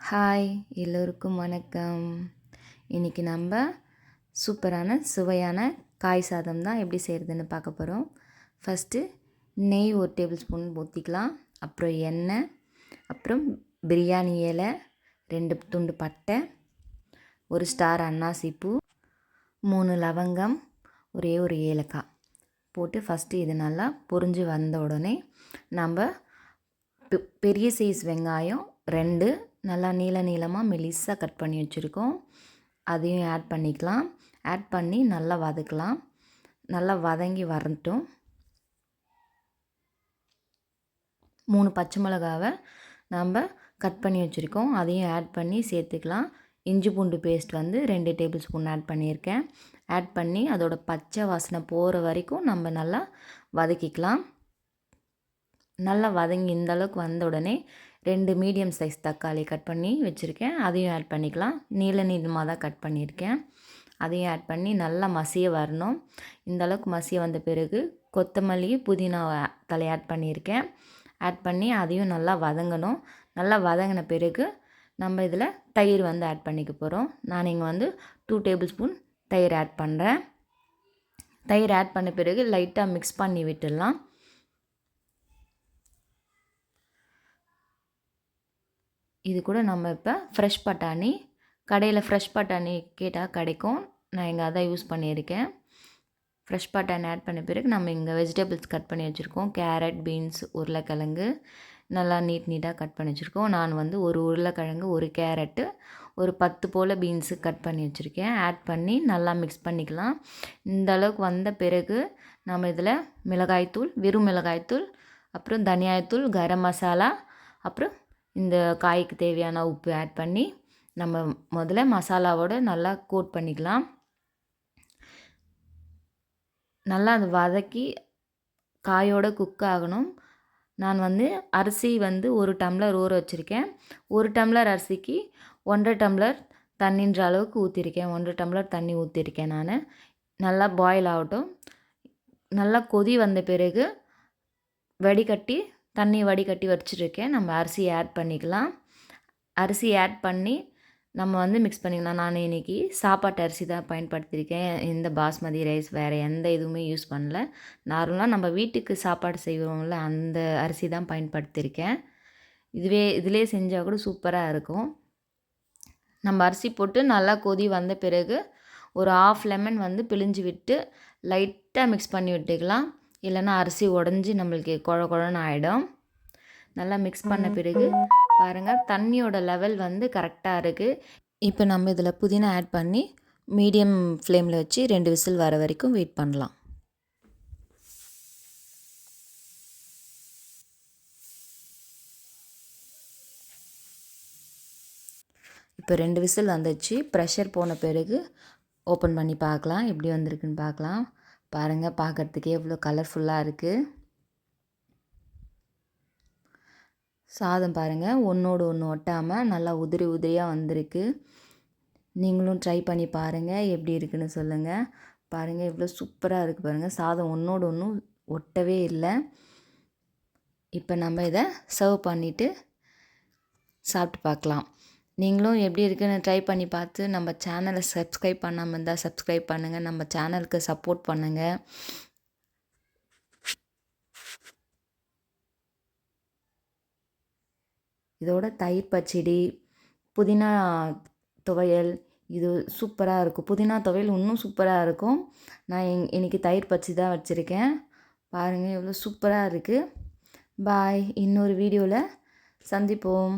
Hi எல்லோருக்கும் வணக்கம். இன்றைக்கி நம்ம சூப்பரான சுவையான காய் சாதம் தான் எப்படி செய்கிறதுன்னு பார்க்க போகிறோம் ஃபஸ்ட்டு நெய் ஒரு டேபிள் ஸ்பூன் ஊற்றிக்கலாம் அப்புறம் எண்ணெய் அப்புறம் பிரியாணி இலை ரெண்டு துண்டு பட்டை ஒரு ஸ்டார் அன்னாசிப்பூ மூணு லவங்கம் ஒரே ஒரு ஏலக்காய். போட்டு ஃபஸ்ட்டு இது நல்லா பொரிஞ்சு வந்த உடனே நம்ம பெரிய சைஸ் வெங்காயம் ரெண்டு நல்லா நீள நீளமாக மெலிசாக கட் பண்ணி வச்சுருக்கோம். அதையும் ஆட் பண்ணிக்கலாம். ஆட் பண்ணி நல்லா வதக்கலாம். நல்லா வதங்கி வரட்டும். மூணு பச்சை மிளகாவை நம்ம கட் பண்ணி வச்சுருக்கோம். அதையும் ஆட் பண்ணி சேர்த்துக்கலாம். இஞ்சி பூண்டு பேஸ்ட் வந்து ரெண்டு டேபிள் ஸ்பூன் ஆட் பண்ணியிருக்கேன். ஆட் பண்ணி அதோட பச்சை வாசனை போகிற வரைக்கும் நம்ம நல்லா வதக்கிக்கலாம். நல்லா வதங்கி இந்த அளவுக்கு வந்த உடனே ரெண்டு மீடியம் சைஸ் தக்காளி கட் பண்ணி வச்சுருக்கேன். அதையும் ஆட் பண்ணிக்கலாம். நீள நீளமாக தான் கட் பண்ணியிருக்கேன். அதையும் ஆட் பண்ணி நல்லா மசிய வரணும். இந்த அளவுக்கு மசிய வந்த பிறகு கொத்தமல்லி புதினா தலை ஆட் பண்ணியிருக்கேன். ஆட் பண்ணி அதையும் நல்லா வதங்கணும். நல்லா வதங்கின பிறகு நம்ம இதில் தயிர் வந்து ஆட் பண்ணிக்க போகிறோம். நான் இங்கே வந்து டூ டேபிள் ஸ்பூன் தயிர் ஆட் பண்ணுறேன். தயிர் ஆட் பண்ண பிறகு லைட்டாக மிக்ஸ் பண்ணி விட்டுடலாம். இது கூட நம்ம இப்போ ஃப்ரெஷ் பட்டாணி கடையில் ஃப்ரெஷ் பட்டாணி கேட்டால் கிடைக்கும். நான் இங்கே அதான் யூஸ் பண்ணியிருக்கேன். ஃப்ரெஷ் பட்டாணி ஆட் பண்ண பிறகு நம்ம இங்கே வெஜிடபிள்ஸ் கட் பண்ணி வச்சுருக்கோம். கேரட் பீன்ஸ் உருளைக்கிழங்கு நல்லா நீட் நீட்டாக கட் பண்ணி வச்சுருக்கோம். நான் வந்து ஒரு உருளைக்கிழங்கு ஒரு கேரட்டு ஒரு பத்து போல் பீன்ஸு கட் பண்ணி வச்சுருக்கேன். ஆட் பண்ணி நல்லா மிக்ஸ் பண்ணிக்கலாம். இந்த அளவுக்கு வந்த பிறகு நம்ம இதில் மிளகாய்த்தூள் வெறும் மிளகாய்த்தூள் அப்புறம் தனியாய்த்தூள் கரம் மசாலா அப்புறம் இந்த காய்க்கு தேவையான உப்பு ஆட் பண்ணி நம்ம முதல்ல மசாலாவோட நல்லா கோட் பண்ணிக்கலாம். நல்லா அது வதக்கி காயோட குக் ஆகணும். நான் வந்து அரிசி வந்து ஒரு டம்ளர் ஊற வச்சுருக்கேன். ஒரு டம்ளர் அரிசிக்கு ஒன்றரை டம்ளர் தண்ணின்ற அளவுக்கு ஊற்றிருக்கேன் ஒன்றரை டம்ளர் தண்ணி ஊற்றிருக்கேன் நான். நல்லா பாயில் ஆகட்டும். நல்லா கொதி வந்த பிறகு வடிகட்டி தண்ணி வடிகட்டி வச்சுருக்கேன். நம்ம அரிசி ஆட் பண்ணிக்கலாம். அரிசி ஆட் பண்ணி நம்ம வந்து மிக்ஸ் பண்ணிக்கலாம். நான் இன்றைக்கி சாப்பாட்டு அரிசி தான் பயன்படுத்தியிருக்கேன். எந்த பாஸ்மதி ரைஸ் வேறு எந்த இதுவுமே யூஸ் பண்ணல. நார்மலாக நம்ம வீட்டுக்கு சாப்பாடு செய்வோம்ல அந்த அரிசி தான் பயன்படுத்தியிருக்கேன். இதுவே இதிலே செஞ்சால் கூட சூப்பராக இருக்கும். நம்ம அரிசி போட்டு நல்லா கொதி வந்த பிறகு ஒரு ஆஃப் லெமன் வந்து பிழிஞ்சு விட்டு லைட்டாக மிக்ஸ் பண்ணி விட்டுக்கலாம். இல்லைன்னா அரிசி உடஞ்சி நம்மளுக்கு குழ குழன்னு ஆகிடும் நல்லா மிக்ஸ் பண்ண பிறகு பாருங்கள் தண்ணியோட லெவல் வந்து கரெக்டாக இருக்குது இப்போ நம்ம இதில் புதினா ஆட் பண்ணி மீடியம் ஃப்ளேமில் வச்சு ரெண்டு விசில் வர வரைக்கும் வெயிட் பண்ணலாம். இப்போ ரெண்டு விசில் வந்துச்சு. ப்ரெஷர் போன பிறகு ஓப்பன் பண்ணி பார்க்கலாம். எப்படி வந்திருக்குன்னு பார்க்கலாம். பாருங்கள் பார்க்குறதுக்கே எவ்வளோ கலர்ஃபுல்லாக இருக்குது சாதம் பாருங்கள் ஒன்றோடு ஒன்று ஒட்டாமல் நல்லா உதிரி உதிரியாக வந்திருக்கு. நீங்களும் ட்ரை பண்ணி பாருங்கள் எப்படி இருக்குன்னு சொல்லுங்கள் பாருங்கள் எவ்வளோ சூப்பராக இருக்குது பாருங்கள் சாதம் ஒன்றோடு ஒன்றும் ஒட்டவே இல்லை. இப்போ நம்ம இதை சர்வ் பண்ணிவிட்டு சாப்பிட்டு பார்க்கலாம் நீங்களும் எப்படி இருக்குன்னு ட்ரை பண்ணி பார்த்து நம்ம சேனலை சப்ஸ்கிரைப் பண்ணாமல் இருந்தால் சப்ஸ்கிரைப் பண்ணுங்கள் நம்ம சேனலுக்கு சப்போர்ட் பண்ணுங்கள் இதோட தயிர் பச்சடி புதினா துவையல் இது சூப்பராக இருக்கும். புதினா துவையல் இன்னும் சூப்பராக இருக்கும். நான் எங் இன்றைக்கி தயிர் பச்சடி தான் வச்சுருக்கேன். பாருங்கள் எவ்வளோ சூப்பராக இருக்குது பாய் இன்னொரு வீடியோவில் சந்திப்போம்.